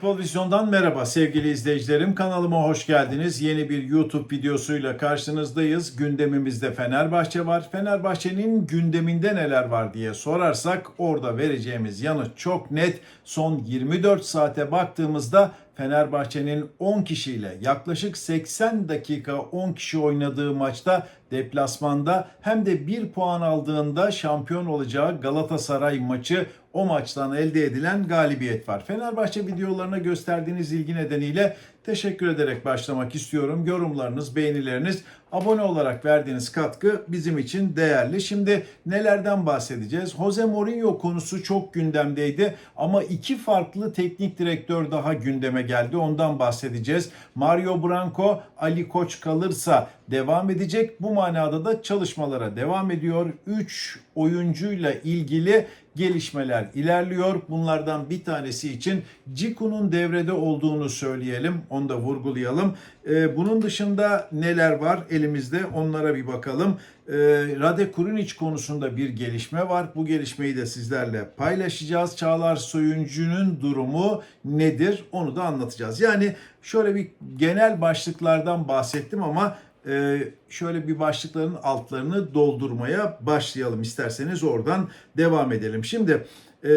Futbol merhaba sevgili izleyicilerim. Kanalıma hoş geldiniz. Yeni bir YouTube videosuyla karşınızdayız. Gündemimizde Fenerbahçe var. Fenerbahçe'nin gündeminde neler var diye sorarsak orada vereceğimiz yanıt çok net. Son 24 saate baktığımızda Fenerbahçe'nin 10 kişiyle yaklaşık 80 dakika 10 kişi oynadığı maçta deplasmanda hem de 1 puan aldığında şampiyon olacağı Galatasaray maçı o maçtan elde edilen galibiyet var. Fenerbahçe videolarına gösterdiğiniz ilgi nedeniyle teşekkür ederek başlamak istiyorum. Yorumlarınız, beğenileriniz, abone olarak verdiğiniz katkı bizim için değerli. Şimdi nelerden bahsedeceğiz? Jose Mourinho konusu çok gündemdeydi ama iki farklı teknik direktör daha gündeme geldi. Ondan bahsedeceğiz. Mario Branco, Ali Koç kalırsa devam edecek. Bu manada da çalışmalara devam ediyor. 3 oyuncuyla ilgili gelişmeler ilerliyor. Bunlardan bir tanesi için Ciku'nun devrede olduğunu söyleyelim. Onu da vurgulayalım. Ee, bunun dışında neler var elimizde onlara bir bakalım. Ee, Rade Kurunic konusunda bir gelişme var. Bu gelişmeyi de sizlerle paylaşacağız. Çağlar Soyuncu'nun durumu nedir onu da anlatacağız. Yani şöyle bir genel başlıklardan bahsettim ama e, şöyle bir başlıkların altlarını doldurmaya başlayalım isterseniz oradan devam edelim. Şimdi e,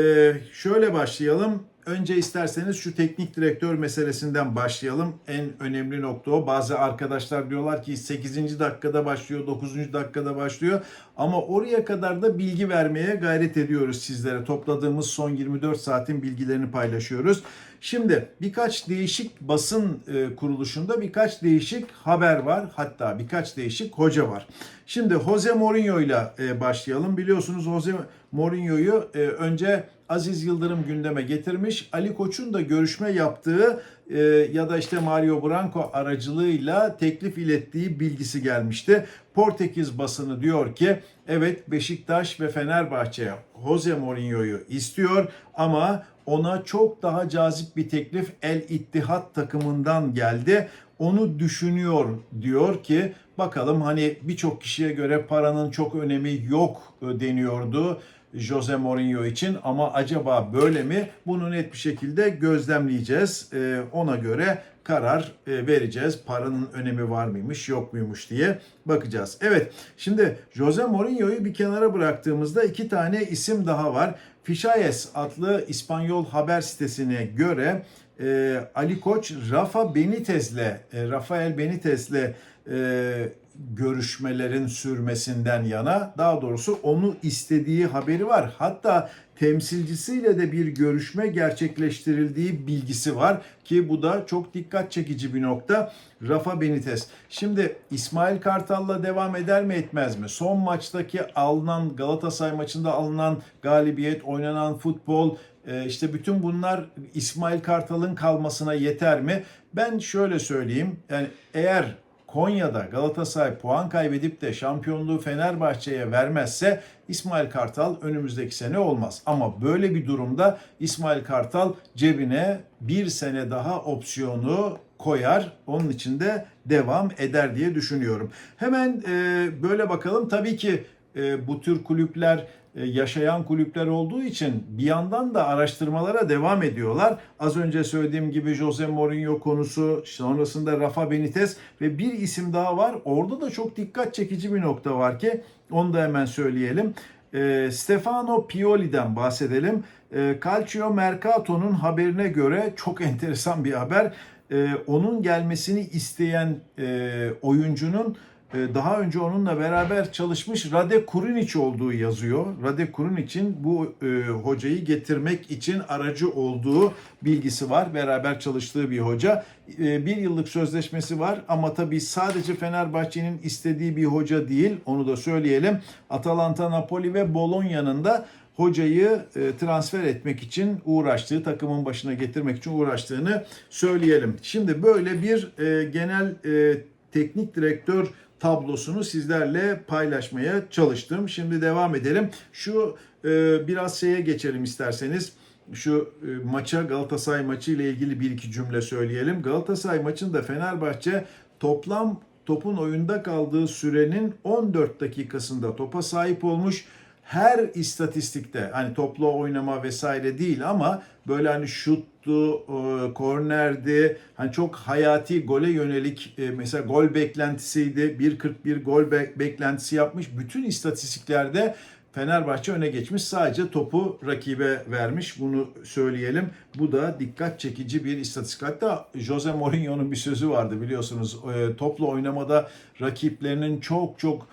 şöyle başlayalım. Önce isterseniz şu teknik direktör meselesinden başlayalım. En önemli nokta o. Bazı arkadaşlar diyorlar ki 8. dakikada başlıyor, 9. dakikada başlıyor. Ama oraya kadar da bilgi vermeye gayret ediyoruz sizlere. Topladığımız son 24 saatin bilgilerini paylaşıyoruz. Şimdi birkaç değişik basın e, kuruluşunda birkaç değişik haber var. Hatta birkaç değişik hoca var. Şimdi Jose Mourinho ile e, başlayalım. Biliyorsunuz Jose Mourinho'yu e, önce Aziz Yıldırım gündeme getirmiş. Ali Koç'un da görüşme yaptığı e, ya da işte Mario Branco aracılığıyla teklif ilettiği bilgisi gelmişti. Portekiz basını diyor ki evet Beşiktaş ve Fenerbahçe Jose Mourinho'yu istiyor ama ona çok daha cazip bir teklif El İttihat takımından geldi. Onu düşünüyor diyor ki bakalım hani birçok kişiye göre paranın çok önemi yok e, deniyordu. Jose Mourinho için ama acaba böyle mi? Bunu net bir şekilde gözlemleyeceğiz. Ee, ona göre karar e, vereceğiz. Paranın önemi var mıymış, yok muymuş diye bakacağız. Evet, şimdi Jose Mourinho'yu bir kenara bıraktığımızda iki tane isim daha var. Fichayes adlı İspanyol haber sitesine göre e, Ali Koç Rafa Benitez'le, e, Rafael Benitez'le e, görüşmelerin sürmesinden yana daha doğrusu onu istediği haberi var. Hatta temsilcisiyle de bir görüşme gerçekleştirildiği bilgisi var ki bu da çok dikkat çekici bir nokta. Rafa Benitez. Şimdi İsmail Kartal'la devam eder mi etmez mi? Son maçtaki alınan Galatasaray maçında alınan galibiyet, oynanan futbol, e, işte bütün bunlar İsmail Kartal'ın kalmasına yeter mi? Ben şöyle söyleyeyim. Yani eğer Konya'da Galatasaray puan kaybedip de şampiyonluğu Fenerbahçe'ye vermezse İsmail Kartal önümüzdeki sene olmaz. Ama böyle bir durumda İsmail Kartal cebine bir sene daha opsiyonu koyar. Onun için de devam eder diye düşünüyorum. Hemen e, böyle bakalım. Tabii ki e, bu tür kulüpler e, yaşayan kulüpler olduğu için bir yandan da araştırmalara devam ediyorlar. Az önce söylediğim gibi Jose Mourinho konusu, sonrasında Rafa Benitez ve bir isim daha var. Orada da çok dikkat çekici bir nokta var ki onu da hemen söyleyelim. E, Stefano Pioli'den bahsedelim. E, Calcio Mercato'nun haberine göre çok enteresan bir haber. E, onun gelmesini isteyen e, oyuncunun daha önce onunla beraber çalışmış Rade Kurunic olduğu yazıyor. Rade Kurinic'in bu e, hocayı getirmek için aracı olduğu bilgisi var. Beraber çalıştığı bir hoca. E, bir yıllık sözleşmesi var ama tabii sadece Fenerbahçe'nin istediği bir hoca değil. Onu da söyleyelim. Atalanta, Napoli ve Bologna'nın da hocayı e, transfer etmek için uğraştığı, takımın başına getirmek için uğraştığını söyleyelim. Şimdi böyle bir e, genel e, teknik direktör tablosunu sizlerle paylaşmaya çalıştım. Şimdi devam edelim. Şu e, biraz şeye geçelim isterseniz. Şu e, maça Galatasaray maçı ile ilgili bir iki cümle söyleyelim. Galatasaray maçında Fenerbahçe toplam topun oyunda kaldığı sürenin 14 dakikasında topa sahip olmuş. Her istatistikte hani toplu oynama vesaire değil ama böyle hani şuttu, e, kornerdi, hani çok hayati gole yönelik e, mesela gol beklentisiydi. 1.41 gol be- beklentisi yapmış. Bütün istatistiklerde Fenerbahçe öne geçmiş. Sadece topu rakibe vermiş. Bunu söyleyelim. Bu da dikkat çekici bir istatistik. Hatta Jose Mourinho'nun bir sözü vardı biliyorsunuz. E, toplu oynamada rakiplerinin çok çok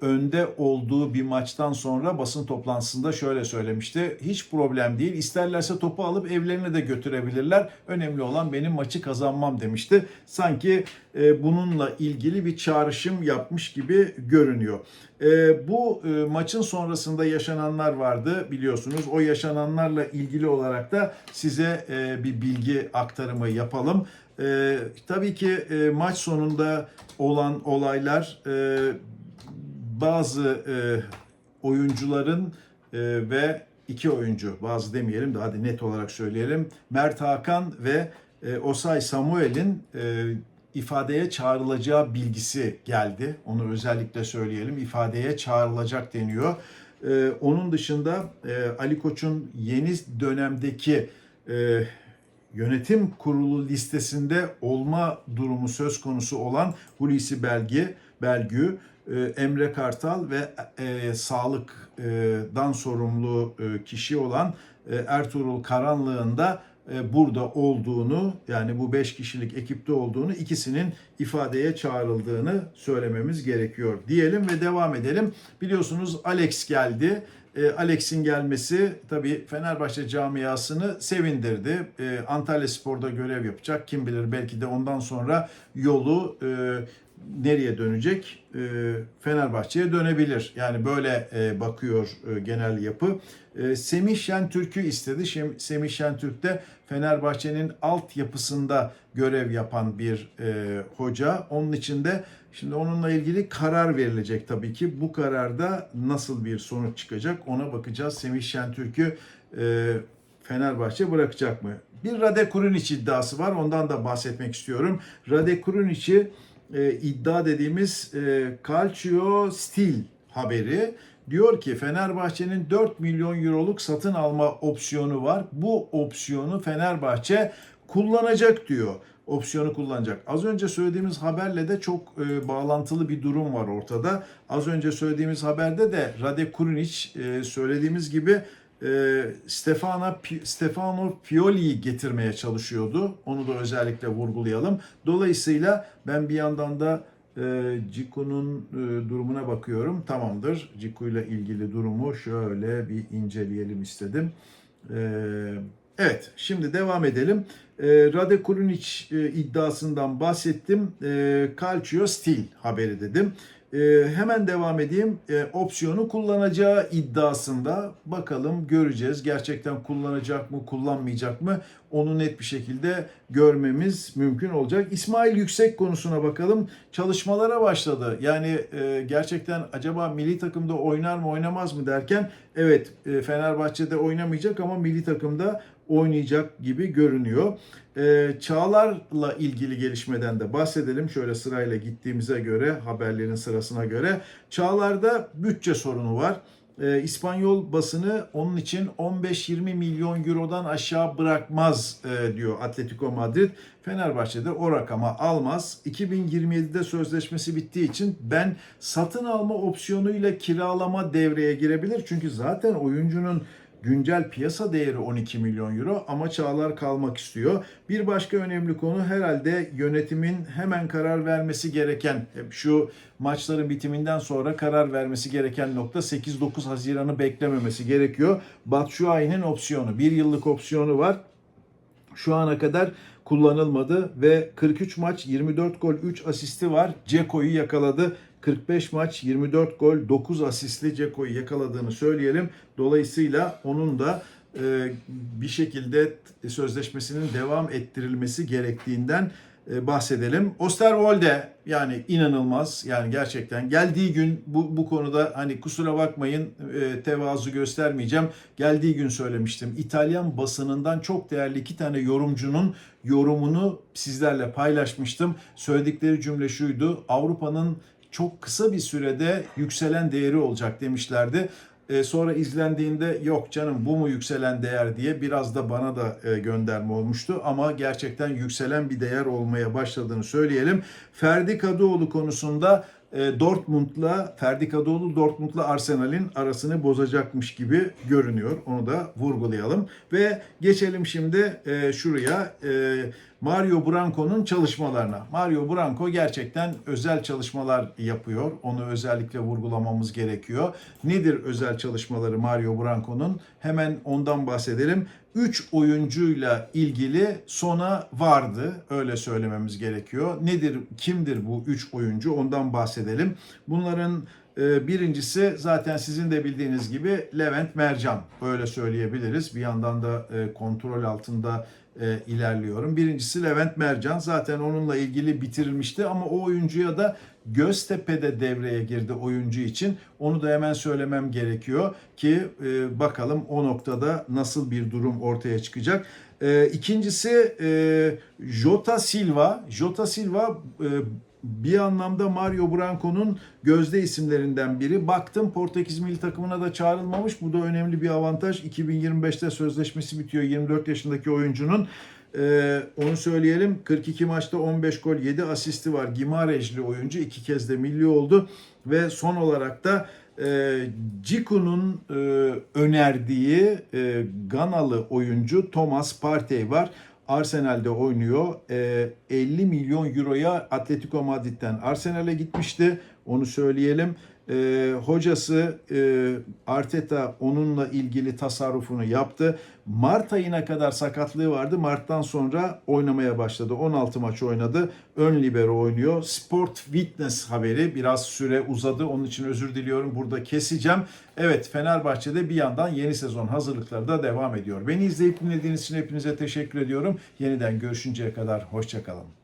önde olduğu bir maçtan sonra basın toplantısında şöyle söylemişti. Hiç problem değil. İsterlerse topu alıp evlerine de götürebilirler. Önemli olan benim maçı kazanmam demişti. Sanki e, bununla ilgili bir çağrışım yapmış gibi görünüyor. E, bu e, maçın sonrasında yaşananlar vardı biliyorsunuz. O yaşananlarla ilgili olarak da size e, bir bilgi aktarımı yapalım. E, tabii ki e, maç sonunda olan olaylar e, bazı e, oyuncuların e, ve iki oyuncu bazı demeyelim de hadi net olarak söyleyelim. Mert Hakan ve e, Osay Samuel'in e, ifadeye çağrılacağı bilgisi geldi. Onu özellikle söyleyelim. İfadeye çağrılacak deniyor. E, onun dışında e, Ali Koç'un yeni dönemdeki e, yönetim kurulu listesinde olma durumu söz konusu olan Hulusi Belgi, Belgü, e, Emre Kartal ve e, sağlıktan sorumlu e, kişi olan e, Ertuğrul Karanlık'ın da burada olduğunu yani bu 5 kişilik ekipte olduğunu ikisinin ifadeye çağrıldığını söylememiz gerekiyor diyelim ve devam edelim. Biliyorsunuz Alex geldi. Alex'in gelmesi tabii Fenerbahçe camiasını sevindirdi. Antalya Spor'da görev yapacak. Kim bilir belki de ondan sonra yolu nereye dönecek? E, Fenerbahçe'ye dönebilir. Yani böyle e, bakıyor e, genel yapı. E, Semih Şentürk'ü istedi. Şem- Semih Şentürk de Fenerbahçe'nin altyapısında görev yapan bir e, hoca. Onun için de şimdi onunla ilgili karar verilecek tabii ki. Bu kararda nasıl bir sonuç çıkacak ona bakacağız. Semih Şentürk'ü e, Fenerbahçe bırakacak mı? Bir Rade Kurunic iddiası var. Ondan da bahsetmek istiyorum. Rade Kurunic'i e, iddia dediğimiz e, Calcio Stil haberi diyor ki Fenerbahçe'nin 4 milyon euroluk satın alma opsiyonu var. Bu opsiyonu Fenerbahçe kullanacak diyor. Opsiyonu kullanacak. Az önce söylediğimiz haberle de çok e, bağlantılı bir durum var ortada. Az önce söylediğimiz haberde de Rade Kurunic e, söylediğimiz gibi e, Stefano, Stefano Pioli'yi getirmeye çalışıyordu. Onu da özellikle vurgulayalım. Dolayısıyla ben bir yandan da e, Ciku'nun e, durumuna bakıyorum. Tamamdır. Ciku ile ilgili durumu şöyle bir inceleyelim istedim. E, evet, şimdi devam edelim. E, Rade Kurunic e, iddiasından bahsettim. E, Calcio Stil haberi dedim. E, hemen devam edeyim. E, opsiyonu kullanacağı iddiasında bakalım göreceğiz. Gerçekten kullanacak mı, kullanmayacak mı? Onu net bir şekilde görmemiz mümkün olacak. İsmail Yüksek konusuna bakalım. Çalışmalara başladı. Yani e, gerçekten acaba milli takımda oynar mı, oynamaz mı derken evet e, Fenerbahçe'de oynamayacak ama milli takımda oynayacak gibi görünüyor. Ee, Çağlar'la ilgili gelişmeden de bahsedelim. Şöyle sırayla gittiğimize göre, haberlerin sırasına göre. Çağlar'da bütçe sorunu var. Ee, İspanyol basını onun için 15-20 milyon eurodan aşağı bırakmaz e, diyor Atletico Madrid. Fenerbahçe'de o rakama almaz. 2027'de sözleşmesi bittiği için ben satın alma opsiyonuyla kiralama devreye girebilir. Çünkü zaten oyuncunun güncel piyasa değeri 12 milyon euro ama Çağlar kalmak istiyor. Bir başka önemli konu herhalde yönetimin hemen karar vermesi gereken şu maçların bitiminden sonra karar vermesi gereken nokta 8-9 Haziran'ı beklememesi gerekiyor. Batshuayi'nin opsiyonu, bir yıllık opsiyonu var. Şu ana kadar kullanılmadı ve 43 maç 24 gol 3 asisti var. Ceko'yu yakaladı. 45 maç 24 gol 9 asistli Ceko'yu yakaladığını söyleyelim. Dolayısıyla onun da e, bir şekilde sözleşmesinin devam ettirilmesi gerektiğinden e, bahsedelim. Osterwolde yani inanılmaz yani gerçekten geldiği gün bu, bu konuda hani kusura bakmayın e, tevazu göstermeyeceğim. Geldiği gün söylemiştim. İtalyan basınından çok değerli iki tane yorumcunun yorumunu sizlerle paylaşmıştım. Söyledikleri cümle şuydu. Avrupa'nın çok kısa bir sürede yükselen değeri olacak demişlerdi. E, sonra izlendiğinde yok canım bu mu yükselen değer diye biraz da bana da e, gönderme olmuştu. Ama gerçekten yükselen bir değer olmaya başladığını söyleyelim. Ferdi Kadıoğlu konusunda e, Dortmund'la Ferdi Kadıoğlu Dortmund'la Arsenal'in arasını bozacakmış gibi görünüyor. Onu da vurgulayalım ve geçelim şimdi e, şuraya e, Mario Branco'nun çalışmalarına. Mario Branco gerçekten özel çalışmalar yapıyor. Onu özellikle vurgulamamız gerekiyor. Nedir özel çalışmaları Mario Branco'nun? Hemen ondan bahsedelim. 3 oyuncuyla ilgili sona vardı. Öyle söylememiz gerekiyor. Nedir, kimdir bu 3 oyuncu? Ondan bahsedelim. Bunların e, birincisi zaten sizin de bildiğiniz gibi Levent Mercan. Öyle söyleyebiliriz. Bir yandan da e, kontrol altında e, ilerliyorum. Birincisi Levent Mercan. Zaten onunla ilgili bitirilmişti ama o oyuncuya da Göztepe'de devreye girdi oyuncu için. Onu da hemen söylemem gerekiyor ki e, bakalım o noktada nasıl bir durum ortaya çıkacak. E, ikincisi e, Jota Silva. Jota Silva e, bir anlamda Mario Branco'nun gözde isimlerinden biri. Baktım Portekiz milli takımına da çağrılmamış. Bu da önemli bir avantaj. 2025'te sözleşmesi bitiyor 24 yaşındaki oyuncunun. Ee, onu söyleyelim. 42 maçta 15 gol 7 asisti var. Gimarejli oyuncu iki kez de milli oldu. Ve son olarak da e, Ciku'nun e, önerdiği e, Ganalı oyuncu Thomas Partey var. Arsenal'de oynuyor. E, 50 milyon euroya Atletico Madrid'den Arsenal'e gitmişti. Onu söyleyelim. E, hocası e, Arteta onunla ilgili tasarrufunu yaptı. Mart ayına kadar sakatlığı vardı. Mart'tan sonra oynamaya başladı. 16 maç oynadı. Ön libero oynuyor. Sport Fitness haberi biraz süre uzadı. Onun için özür diliyorum. Burada keseceğim. Evet Fenerbahçe'de bir yandan yeni sezon hazırlıkları da devam ediyor. Beni izleyip dinlediğiniz için hepinize teşekkür ediyorum. Yeniden görüşünceye kadar hoşçakalın.